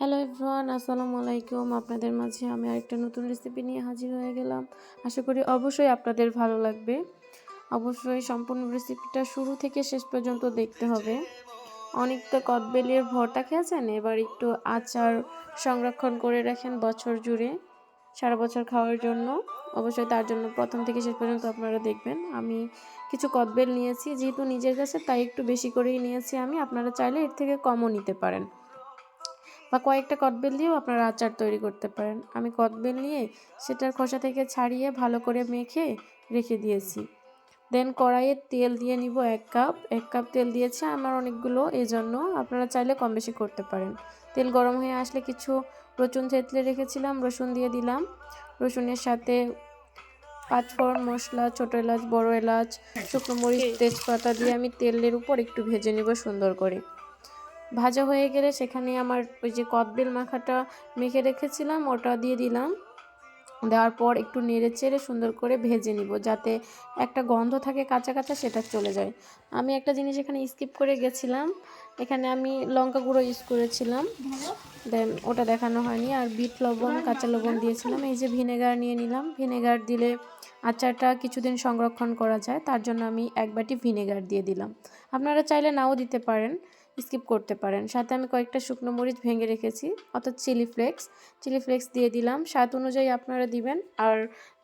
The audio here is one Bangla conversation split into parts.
হ্যালো এভরিওয়ান আসসালামু আলাইকুম। আপনাদের মাঝে আমি আরেকটা নতুন রেসিপি নিয়ে হাজির হয়ে গেলাম। আশা করি অবশ্যই আপনাদের ভালো লাগবে। অবশ্যই সম্পূর্ণ রেসিপিটা শুরু থেকে শেষ পর্যন্ত দেখতে হবে। অনেক তো কদবেলের ভর্তা খেয়েছেন এবার একটু আচার সংরক্ষণ করে রাখেন বছর জুড়ে, সারা বছর খাওয়ার জন্য। অবশ্যই তার জন্য প্রথম থেকে শেষ পর্যন্ত আপনারা দেখবেন। আমি কিছু কদবেল নিয়েছি, যেহেতু নিজের কাছে, তাই একটু বেশি করেই নিয়েছি আমি। আপনারা চাইলে এর থেকে কমও নিতে পারেন। বা কয়েকটা কদবেল দিয়েও আপনারা আচার তৈরি করতে পারেন। আমি কদবেল নিয়ে সেটার খোসা থেকে ছাড়িয়ে ভালো করে মেখে রেখে দিয়েছি। দেন কড়াইয়ে তেল দিয়ে নিব এক কাপ। এক কাপ তেল দিয়েছে আমার অনেকগুলো এই জন্য আপনারা চাইলে কম বেশি করতে পারেন। তেল গরম হয়ে আসলে কিছু রসুন থেতলে রেখেছিলাম রসুন দিয়ে দিলাম। রসুনের সাথে পাঁচফোড়ন মশলা ছোটো এলাচ বড় এলাচ শুকনো মরিচ তেজপাতা দিয়ে আমি তেলের উপর একটু ভেজে নিব সুন্দর করে। ভাজা হয়ে গেলে সেখানে আমার ওই যে কদবেল মাখাটা মেখে রেখেছিলাম, ওটা দিয়ে দিলাম। দেওয়ার পর একটু নেড়ে চেড়ে সুন্দর করে ভেজে নিব যাতে একটা গন্ধ থাকে কাঁচা কাঁচা সেটা চলে যায়। আমি একটা জিনিস এখানে স্কিপ করে গেছিলাম এখানে আমি লঙ্কা গুঁড়ো ইউজ করেছিলাম। দেন ওটা দেখানো হয়নি। আর বিট লবণ, কাঁচা লবণ দিয়েছিলাম। এই যে ভিনেগার নিয়ে নিলাম। ভিনেগার দিলে আচারটা কিছুদিন সংরক্ষণ করা যায়। তার জন্য আমি এক বাটি ভিনেগার দিয়ে দিলাম। আপনারা চাইলে নাও দিতে পারেন স্কিপ করতে পারেন। সাথে আমি কয়েকটা শুকনো মরিচ ভেঙে রেখেছি, অর্থাৎ চিলি ফ্লেক্স চিলি ফ্লেক্স দিয়ে দিলাম। স্বাদ অনুযায়ী আপনারা দিবেন। আর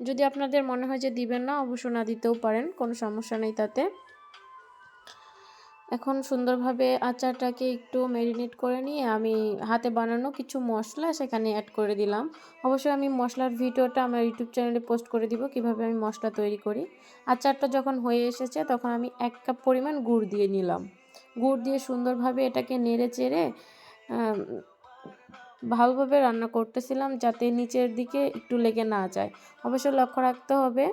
যদি আপনাদের মনে হয় যে দিবেন না, অবশ্য না দিতেও পারেন। কোনো সমস্যা নেই তাতে। এখন সুন্দরভাবে আচারটাকে একটু ম্যারিনেট করে নিয়ে আমি হাতে বানানো কিছু মশলা সেখানে অ্যাড করে দিলাম। অবশ্যই আমি মশলার ভিডিওটা আমার ইউটিউব চ্যানেলে পোস্ট করে দিব কীভাবে আমি মশলা তৈরি করি। আচারটা যখন হয়ে এসেছে তখন আমি এক কাপ পরিমাণ গুড় দিয়ে নিলাম। গুড় দিয়ে সুন্দরভাবে এটাকে নেড়ে চেড়ে ভালোভাবে রান্না করতেছিলাম যাতে নিচের দিকে একটু লেগে না যায়। অবশ্য লক্ষ্য রাখতে হবে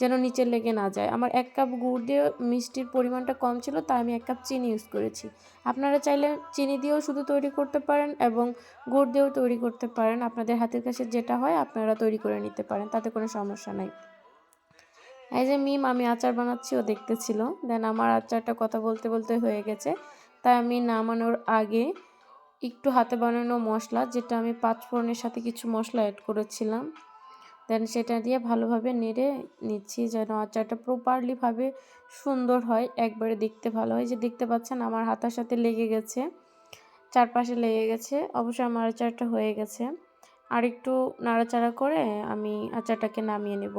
যেন নিচে লেগে না যায়। আমার এক কাপ গুড় দিয়ে মিষ্টির পরিমাণটা কম ছিল, তাই আমি এক কাপ চিনি ইউজ করেছি। আপনারা চাইলে চিনি দিয়েও শুধু তৈরি করতে পারেন এবং গুড় দিয়েও তৈরি করতে পারেন। আপনাদের হাতের কাছে যেটা হয় আপনারা তৈরি করে নিতে পারেন, তাতে কোনো সমস্যা নাই। এই যে মিম, আমি আচার বানাচ্ছি, ও দেখতেছিল। দেন আমার আচারটা কথা বলতে বলতে হয়ে গেছে। তাই আমি নামানোর আগে একটু হাতে বানানো মশলা, যেটা আমি পাঁচ পাঁচফোড়নের সাথে কিছু মশলা অ্যাড করেছিলাম। দেন সেটা দিয়ে ভালোভাবে নেড়ে নিচ্ছি যেন আচারটা প্রপারলিভাবে সুন্দর হয়, একবারে দেখতে ভালো হয়। যে দেখতে পাচ্ছেন, আমার হাতার সাথে লেগে গেছে, চারপাশে লেগে গেছে অবশ্যই আমার আচারটা হয়ে গেছে। আর একটু নাড়াচাড়া করে আমি আচারটাকে নামিয়ে নেব।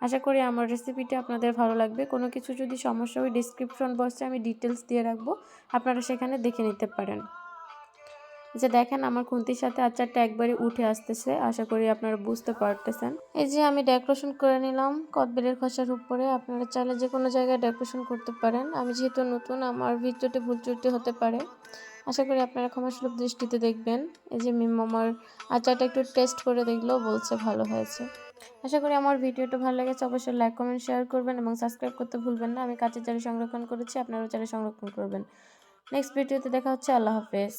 আশা করি আমার রেসিপিটা আপনাদের ভালো লাগবে। কোনো কিছু যদি সমস্যা হয় ডিসক্রিপশন বক্সে আমি ডিটেলস দিয়ে রাখব। আপনারা সেখানে দেখে নিতে পারেন। যে দেখেন আমার খুন্তির সাথে আচারটা একবারে উঠে আসতেছে, আশা করি আপনারা বুঝতে পারতেছেন। এই যে আমি ডেকোরেশন করে নিলাম কদবেলের খসার উপরে, আপনারা চাইলে যে কোনো জায়গায় ডেকোরেশন করতে পারেন। আমি যেহেতু নতুন, আমার ভিডিওতে ভুল ত্রুটি হতে পারে। আশা করি আপনারা ক্ষমাসুলভ দৃষ্টিতে দেখবেন। এই যে মিম আমার আচারটা একটু টেস্ট করে দেখলেও বলছে ভালো হয়েছে। আশা করি আমার ভিডিওটা ভালো লেগেছে। অবশ্যই লাইক কমেন্ট শেয়ার করবেন এবং সাবস্ক্রাইব করতে ভুলবেন না। আমি কাঁচের চারে সংরক্ষণ করেছি, আপনারাও চারে সংরক্ষণ করবেন। নেক্সট ভিডিওতে দেখা হচ্ছে। আল্লাহ হাফেজ।